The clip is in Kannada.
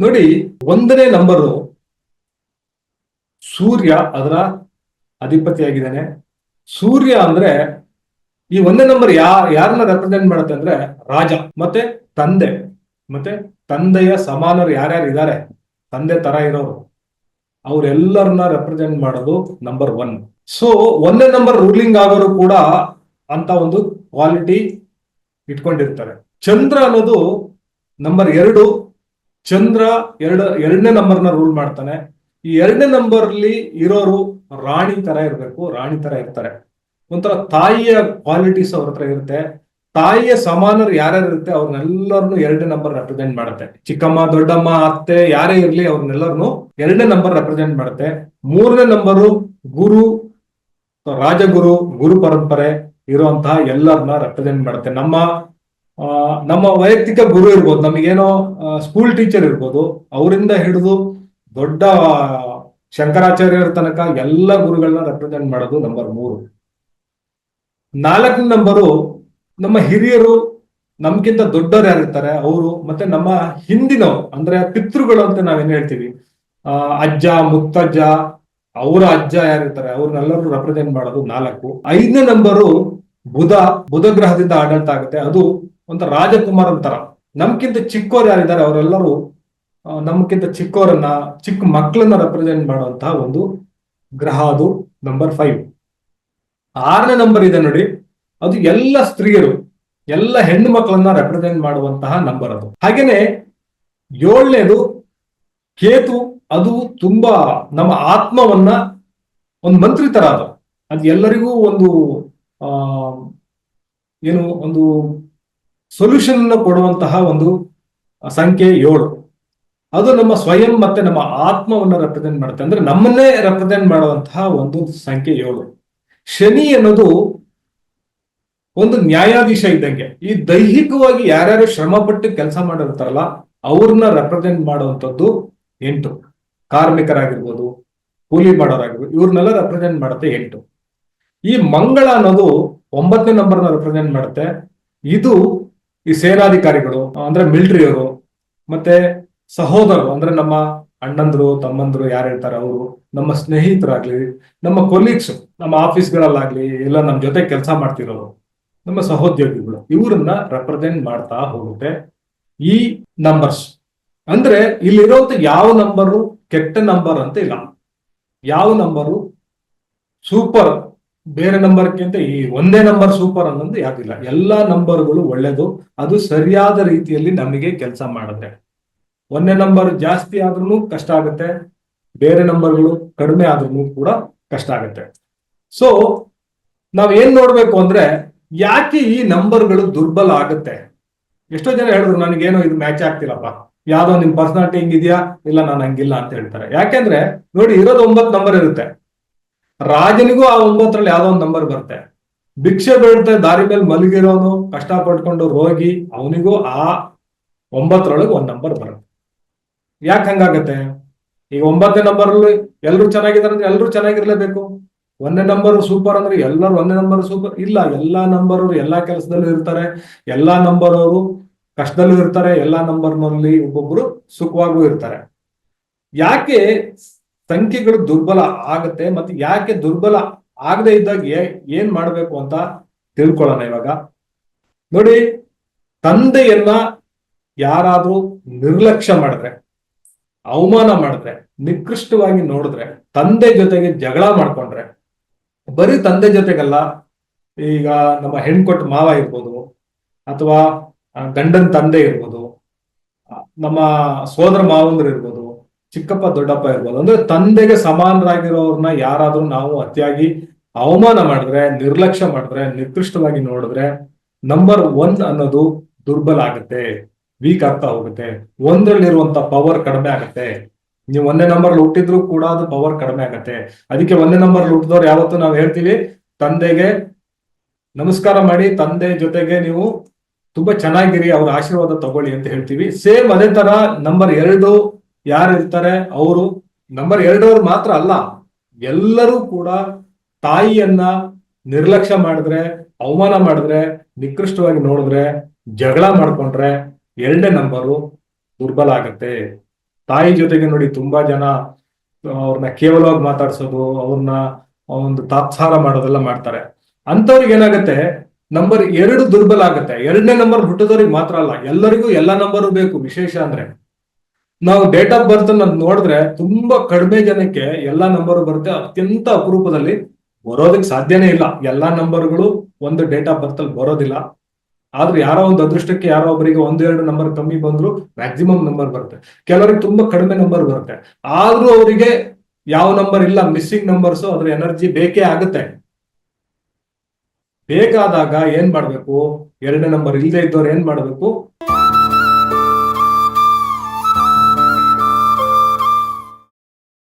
ನೋಡಿ, ಒಂದನೇ ನಂಬರು ಸೂರ್ಯ ಅದರ ಅಧಿಪತಿಯಾಗಿದ್ದಾನೆ. ಸೂರ್ಯ ಅಂದ್ರೆ ಈ ಒಂದೇ ನಂಬರ್ ಯಾ, ಯಾರನ್ನ ರೆಪ್ರೆಸೆಂಟ್ ಮಾಡುತ್ತೆ ಅಂದ್ರೆ ರಾಜ, ಮತ್ತೆ ತಂದೆ, ಮತ್ತೆ ತಂದೆಯ ಸಮಾನರು ಯಾರ್ಯಾರು ಇದ್ದಾರೆ? ತಂದೆ ತರ ಇರೋರು. ಅವರೆಲ್ಲರನ್ನ ರೆಪ್ರೆಸೆಂಟ್ ಮಾಡೋದು ನಂಬರ್ ಒನ್ ಸೊ ಒಂದೇ ನಂಬರ್ ರೂಲಿಂಗ್ ಆಗೋರು ಕೂಡ ಅಂತ ಒಂದು ಕ್ವಾಲಿಟಿ ಇಟ್ಕೊಂಡಿರ್ತಾರೆ. ಚಂದ್ರ ಅನ್ನೋದು ನಂಬರ್ ಎರಡು ಚಂದ್ರ ಎರಡ, ಎರಡನೇ ನಂಬರ್ನ ರೂಲ್ ಮಾಡ್ತಾನೆ. ಈ ಎರಡನೇ ನಂಬರ್ ಅಲ್ಲಿ ಇರೋರು ರಾಣಿ ತರ ಇರಬೇಕು, ರಾಣಿ ತರ ಇರ್ತಾರೆ. ಒಂಥರ ತಾಯಿಯ ಕ್ವಾಲಿಟೀಸ್ ಅವ್ರ ಹತ್ರ ಇರುತ್ತೆ. ತಾಯಿಯ ಸಮಾನರು ಯಾರ್ಯಾರು ಇರುತ್ತೆ ಅವ್ರನ್ನೆಲ್ಲರನ್ನು ಎರಡನೇ ನಂಬರ್ ರೆಪ್ರೆಸೆಂಟ್ ಮಾಡುತ್ತೆ. ಚಿಕ್ಕಮ್ಮ, ದೊಡ್ಡಮ್ಮ, ಅತ್ತೆ ಯಾರೇ ಇರ್ಲಿ ಅವ್ರನ್ನೆಲ್ಲರನ್ನು ಎರಡನೇ ನಂಬರ್ ರೆಪ್ರೆಸೆಂಟ್ ಮಾಡುತ್ತೆ. ಮೂರನೇ ನಂಬರು ಗುರು, ರಾಜಗುರು, ಗುರು ಪರಂಪರೆ ಇರುವಂತಹ ಎಲ್ಲರನ್ನ ರೆಪ್ರೆಸೆಂಟ್ ಮಾಡುತ್ತೆ. ನಮ್ಮ ನಮ್ಮ ವೈಯಕ್ತಿಕ ಗುರು ಇರ್ಬೋದು, ನಮಗೇನೋ ಸ್ಕೂಲ್ ಟೀಚರ್ ಇರ್ಬೋದು, ಅವರಿಂದ ಹಿಡಿದು ದೊಡ್ಡ ಶಂಕರಾಚಾರ್ಯರ ತನಕ ಎಲ್ಲ ಗುರುಗಳನ್ನ ರೆಪ್ರೆಸೆಂಟ್ ಮಾಡೋದು ನಂಬರ್ ಮೂರು. ನಾಲ್ಕನೇ ನಂಬರು ನಮ್ಮ ಹಿರಿಯರು ನಮ್ಗಿಂತ ದೊಡ್ಡವರು ಯಾರಿರ್ತಾರೆ? ಅವರು ಮತ್ತೆ ನಮ್ಮ ಹಿಂದಿನ ಅಂದ್ರೆ ಪಿತೃಗಳು ಅಂತ ನಾವೇನ್ ಹೇಳ್ತೀವಿ? ಆ, ಅಜ್ಜ, ಮುತ್ತಜ್ಜ, ಅವರ ಅಜ್ಜ ಯಾರಿರ್ತಾರೆ? ಅವ್ರನ್ನೆಲ್ಲರೂ ರೆಪ್ರೆಸೆಂಟ್ ಮಾಡೋದು ನಾಲ್ಕು. ಐದನೇ ನಂಬರು ಬುಧ ಬುಧ ಗ್ರಹದಿಂದ ಆಡಳಿತ ಆಗುತ್ತೆ. ಅದು ಒಂಥರ ರಾಜಕುಮಾರನ ತರ ನಮ್ಗಿಂತ ಚಿಕ್ಕವ್ರು ಯಾರಿದ್ದಾರೆ ಅವರೆಲ್ಲರೂ ನಮ್ಕಿಂತ ನಮ್ಗಿಂತ ಚಿಕ್ಕವರನ್ನ ಚಿಕ್ಕ ಮಕ್ಕಳನ್ನ ರೆಪ್ರೆಸೆಂಟ್ ಮಾಡುವಂತಹ ಒಂದು ಗ್ರಹ ಅದು ನಂಬರ್ ಫೈವ್ ಆರನೇ ನಂಬರ್ ಇದೆ ನೋಡಿ. ಅದು ಎಲ್ಲ ಸ್ತ್ರೀಯರು, ಎಲ್ಲ ಹೆಣ್ಣು ಮಕ್ಕಳನ್ನ ರೆಪ್ರೆಸೆಂಟ್ ಮಾಡುವಂತಹ ನಂಬರ್ ಅದು. ಹಾಗೇನೆ ಏಳನೇದು, ಕೇತು, ಅದು ತುಂಬಾ ನಮ್ಮ ಆತ್ಮವನ್ನ ಒಂದು ಮಂತ್ರಿ ತರ ಅದು. ಅದು ಎಲ್ಲರಿಗೂ ಒಂದು ಏನು, ಒಂದು ಸೊಲ್ಯೂಷನ್ ಅನ್ನು ಕೊಡುವಂತಹ ಒಂದು ಸಂಖ್ಯೆ ಏಳು. ಅದು ನಮ್ಮ ಸ್ವಯಂ ಮತ್ತೆ ನಮ್ಮ ಆತ್ಮವನ್ನು ರೆಪ್ರೆಸೆಂಟ್ ಮಾಡುತ್ತೆ. ಅಂದ್ರೆ ನಮ್ಮನ್ನೇ ರೆಪ್ರೆಸೆಂಟ್ ಮಾಡುವಂತಹ ಒಂದು ಸಂಖ್ಯೆ ಏಳು. ಶನಿ ಅನ್ನೋದು ಒಂದು ನ್ಯಾಯಾಧೀಶ ಇದ್ದಂಗೆ. ಈ ದೈಹಿಕವಾಗಿ ಯಾರ್ಯಾರು ಶ್ರಮ ಪಟ್ಟು ಕೆಲಸ ಮಾಡಿರ್ತಾರಲ್ಲ, ಅವ್ರನ್ನ ರೆಪ್ರೆಸೆಂಟ್ ಮಾಡುವಂಥದ್ದು ಎಂಟು. ಕಾರ್ಮಿಕರಾಗಿರ್ಬೋದು, ಕೂಲಿ ಮಾಡೋರಾಗಿರ್ಬೋದು, ಇವ್ರನ್ನೆಲ್ಲ ರೆಪ್ರೆಸೆಂಟ್ ಮಾಡುತ್ತೆ ಎಂಟು. ಈ ಮಂಗಳ ಅನ್ನೋದು ಒಂಬತ್ತನೇ ನಂಬರ್ನ ರೆಪ್ರೆಸೆಂಟ್ ಮಾಡುತ್ತೆ. ಇದು ಈ ಸೇನಾಧಿಕಾರಿಗಳು, ಅಂದ್ರೆ ಮಿಲಿಟರಿಯವರು ಮತ್ತೆ ಸಹೋದರರು, ಅಂದ್ರೆ ನಮ್ಮ ಅಣ್ಣಂದ್ರು, ತಮ್ಮಂದ್ರು ಯಾರು ಇರ್ತಾರೆ ಅವರು, ನಮ್ಮ ಸ್ನೇಹಿತರಾಗ್ಲಿ, ನಮ್ಮ ಕೊಲೀಗ್ಸ್ ನಮ್ಮ ಆಫೀಸ್ಗಳಲ್ಲಾಗ್ಲಿ ಎಲ್ಲ ನಮ್ಮ ಜೊತೆ ಕೆಲಸ ಮಾಡ್ತಿರೋರು, ನಮ್ಮ ಸಹೋದ್ಯೋಗಿಗಳು, ಇವರನ್ನ ರೆಪ್ರೆಸೆಂಟ್ ಮಾಡ್ತಾ ಹೋಗುತ್ತೆ. ಈ ನಂಬರ್ಸ್ ಅಂದ್ರೆ ಇಲ್ಲಿರೋದು ಯಾವ ನಂಬರು ಕೆಟ್ಟ ನಂಬರ್ ಅಂತ ಇಲ್ಲ. ಯಾವ ನಂಬರು ಸೂಪರ್ ಬೇರೆ ನಂಬರ್ಗಿಂತ ಈ ಒಂದೇ ನಂಬರ್ ಸೂಪರ್ ಅನ್ನೋದು ಯಾಕಿಲ್ಲ. ಎಲ್ಲಾ ನಂಬರ್ಗಳು ಒಳ್ಳೇದು. ಅದು ಸರಿಯಾದ ರೀತಿಯಲ್ಲಿ ನಮಗೆ ಕೆಲಸ ಮಾಡುತ್ತೆ. ಒಂದೇ ನಂಬರ್ ಜಾಸ್ತಿ ಆದ್ರೂ ಕಷ್ಟ ಆಗುತ್ತೆ. ಬೇರೆ ನಂಬರ್ಗಳು ಕಡಿಮೆ ಆದ್ರೂ ಕೂಡ ಕಷ್ಟ ಆಗುತ್ತೆ. ಸೊ ನಾವ್ ಏನ್ ನೋಡ್ಬೇಕು ಅಂದ್ರೆ ಯಾಕೆ ಈ ನಂಬರ್ಗಳು ದುರ್ಬಲ ಆಗುತ್ತೆ? ಎಷ್ಟೋ ಜನ ಹೇಳಿದ್ರು, ನನಗೇನೋ ಇದು ಮ್ಯಾಚ್ ಆಗ್ತಿಲ್ಲಪ್ಪ. ಯಾವ್ದೋ ನಿಮ್ ಪರ್ಸನಾಲಿಟಿ ಹಿಂಗಿದ್ಯಾ? ಇಲ್ಲ, ನಾನು ಹಂಗಿಲ್ಲ ಅಂತ ಹೇಳ್ತಾರೆ. ಯಾಕೆಂದ್ರೆ, ನೋಡಿ, ಇರೋದು ಒಂಬತ್ತು ನಂಬರ್ ಇರುತ್ತೆ. ರಾಜನಿಗೂ ಆ ಒಂಬತ್ತರಲ್ಲಿ ಯಾವ್ದೋ ಒಂದು ನಂಬರ್ ಬರುತ್ತೆ. ಭಿಕ್ಷೆ ಬೀಳುತ್ತೆ ದಾರಿ ಮೇಲೆ ಮಲಗಿರೋನು ಕಷ್ಟ ಪಡ್ಕೊಂಡು ರೋಗಿ, ಅವನಿಗೂ ಆ ಒಂಬತ್ತರೊಳಗೆ ಒಂದ್ ನಂಬರ್ ಬರುತ್ತೆ. ಯಾಕೆ ಹಂಗಾಗತ್ತೆ? ಈಗ ಒಂಬತ್ತನೇ ನಂಬರ್ ಅಲ್ಲಿ ಎಲ್ಲರೂ ಚೆನ್ನಾಗಿದ್ದಾರೆ ಅಂದ್ರೆ ಎಲ್ಲರೂ ಚೆನ್ನಾಗಿರ್ಲೇಬೇಕು. ಒಂದೇ ನಂಬರ್ ಸೂಪರ್ ಅಂದ್ರೆ ಎಲ್ಲರೂ ಒಂದೇ ನಂಬರ್ ಸೂಪರ್ ಇಲ್ಲ. ಎಲ್ಲಾ ನಂಬರ್ ಅವರು ಎಲ್ಲಾ ಕೆಲಸದಲ್ಲೂ ಇರ್ತಾರೆ. ಎಲ್ಲಾ ನಂಬರ್ ಅವರು ಕಷ್ಟದಲ್ಲೂ ಇರ್ತಾರೆ. ಎಲ್ಲಾ ನಂಬರ್ನಲ್ಲಿ ಒಬ್ಬೊಬ್ರು ಸುಖವಾಗೂ ಇರ್ತಾರೆ. ಯಾಕೆ ಸಂಖ್ಯೆಗಳು ದುರ್ಬಲ ಆಗುತ್ತೆ ಮತ್ತೆ ಯಾಕೆ ದುರ್ಬಲ ಆಗದೆ ಇದ್ದಾಗ ಏನ್ ಮಾಡ್ಬೇಕು ಅಂತ ತಿಳ್ಕೊಳ್ಳೋಣ ಇವಾಗ. ನೋಡಿ, ತಂದೆಯನ್ನ ಯಾರಾದ್ರೂ ನಿರ್ಲಕ್ಷ್ಯ ಮಾಡಿದ್ರೆ, ಅವಮಾನ ಮಾಡಿದ್ರೆ, ನಿಕೃಷ್ಟವಾಗಿ ನೋಡಿದ್ರೆ, ತಂದೆ ಜೊತೆಗೆ ಜಗಳ ಮಾಡ್ಕೊಂಡ್ರೆ, ಬರೀ ತಂದೆ ಜೊತೆಗಲ್ಲ, ಈಗ ನಮ್ಮ ಹೆಣ್ಕೊಟ್ಟು ಮಾವ ಇರ್ಬೋದು, ಅಥವಾ ಗಂಡನ ತಂದೆ ಇರ್ಬೋದು ನಮ್ಮ ಸೋದರ ಮಾವಂದ್ರು ಇರ್ಬೋದು ಚಿಕ್ಕಪ್ಪ ದೊಡ್ಡಪ್ಪ ಇರ್ಬೋದು. ಅಂದ್ರೆ ತಂದೆಗೆ ಸಮಾನರಾಗಿರೋರ್ನ ಯಾರಾದ್ರೂ ನಾವು ಅತಿಯಾಗಿ ಅವಮಾನ ಮಾಡಿದ್ರೆ, ನಿರ್ಲಕ್ಷ್ಯ ಮಾಡಿದ್ರೆ, ನಿರ್ದಿಷ್ಟವಾಗಿ ನೋಡಿದ್ರೆ ನಂಬರ್ ಒನ್ ಅನ್ನೋದು ದುರ್ಬಲ ಆಗುತ್ತೆ ವೀಕ್ ಆಗ್ತಾ ಹೋಗುತ್ತೆ. ಒಂದರಲ್ಲಿರುವಂತ ಪವರ್ ಕಡಿಮೆ ಆಗುತ್ತೆ. ನೀವು ಒಂದೇ ನಂಬರ್ ಹುಟ್ಟಿದ್ರು ಕೂಡ ಅದು ಪವರ್ ಕಡಿಮೆ ಆಗತ್ತೆ. ಅದಕ್ಕೆ ಒಂದೇ ನಂಬರ್ ಹುಟ್ಟಿದವ್ರು ಯಾವತ್ತು ನಾವು ಹೇಳ್ತೀವಿ, ತಂದೆಗೆ ನಮಸ್ಕಾರ ಮಾಡಿ, ತಂದೆ ಜೊತೆಗೆ ನೀವು ತುಂಬಾ ಚೆನ್ನಾಗಿರಿ, ಅವ್ರ ಆಶೀರ್ವಾದ ತಗೊಳ್ಳಿ ಅಂತ ಹೇಳ್ತೀವಿ. ಸೇಮ್ ಅದೇ ತರ ನಂಬರ್ ಎರಡು ಯಾರು ಇರ್ತಾರೆ? ಅವರು. ನಂಬರ್ ಎರಡವ್ರು ಮಾತ್ರ ಅಲ್ಲ. ಎಲ್ಲರೂ ಕೂಡ ತಾಯಿಯನ್ನ ನಿರ್ಲಕ್ಷ್ಯ ಮಾಡಿದ್ರೆ, ಅವಮಾನ ಮಾಡಿದ್ರೆ, ನಿಕೃಷ್ಟವಾಗಿ ನೋಡಿದ್ರೆ, ಜಗಳ ಮಾಡ್ಕೊಂಡ್ರೆ ಎರಡನೇ ನಂಬರು ದುರ್ಬಲ ಆಗತ್ತೆ. ತಾಯಿ ಜೊತೆಗೆ ನೋಡಿ ತುಂಬಾ ಜನ ಅವ್ರನ್ನ ಕೇವಲವಾಗಿ ಮಾತಾಡ್ಸೋದು ಅವ್ರನ್ನ ಒಂದು ತಾತ್ಸಾರ ಮಾಡೋದೆಲ್ಲ ಮಾಡ್ತಾರೆ. ಅಂತವ್ರಿಗೆ ಏನಾಗುತ್ತೆ? ನಂಬರ್ ಎರಡು ದುರ್ಬಲ ಆಗುತ್ತೆ. ಎರಡನೇ ನಂಬರ್ ಹುಟ್ಟಿದವ್ರಿಗೆ ಮಾತ್ರ ಅಲ್ಲ. ಎಲ್ಲರಿಗೂ ಎಲ್ಲಾ ನಂಬರ್ ಬೇಕು, ವಿಶೇಷ ಅಂದ್ರೆ. ನಾವು ಡೇಟ್ ಆಫ್ ಬರ್ತ್ ಅನ್ನ ನೋಡಿದ್ರೆ ತುಂಬಾ ಕಡಿಮೆ ಜನಕ್ಕೆ ಎಲ್ಲಾ ನಂಬರ್ ಬರುತ್ತೆ. ಅತ್ಯಂತ ಅಪರೂಪದಲ್ಲಿ ಬರೋದಕ್ಕೆ ಸಾಧ್ಯನೇ ಇಲ್ಲ. ಎಲ್ಲಾ ನಂಬರ್ಗಳು ಒಂದು ಡೇಟ್ ಆಫ್ ಬರ್ತ್ ಅಲ್ಲಿ ಬರೋದಿಲ್ಲ. ಆದ್ರೆ ಯಾರೋ ಒಂದು ಅದೃಷ್ಟಕ್ಕೆ ಯಾರೋ ಒಬ್ಬರಿಗೆ ಒಂದು, ಎರಡು ನಂಬರ್ ಕಮ್ಮಿ ಬಂದ್ರು ಮ್ಯಾಕ್ಸಿಮಮ್ ನಂಬರ್ ಬರುತ್ತೆ. ಕೆಲವರಿಗೆ ತುಂಬಾ ಕಡಿಮೆ ನಂಬರ್ ಬರುತ್ತೆ. ಆದ್ರೂ ಅವರಿಗೆ ಯಾವ ನಂಬರ್ ಇಲ್ಲ ಮಿಸ್ಸಿಂಗ್ ನಂಬರ್ಸ್ ಅದ್ರ ಎನರ್ಜಿ ಬೇಕೇ ಆಗುತ್ತೆ. ಬೇಕಾದಾಗ ಏನ್ ಮಾಡ್ಬೇಕು? ಎರಡನೇ ನಂಬರ್ ಇಲ್ಲದೆ ಇದ್ದವ್ರು ಏನ್ ಮಾಡ್ಬೇಕು?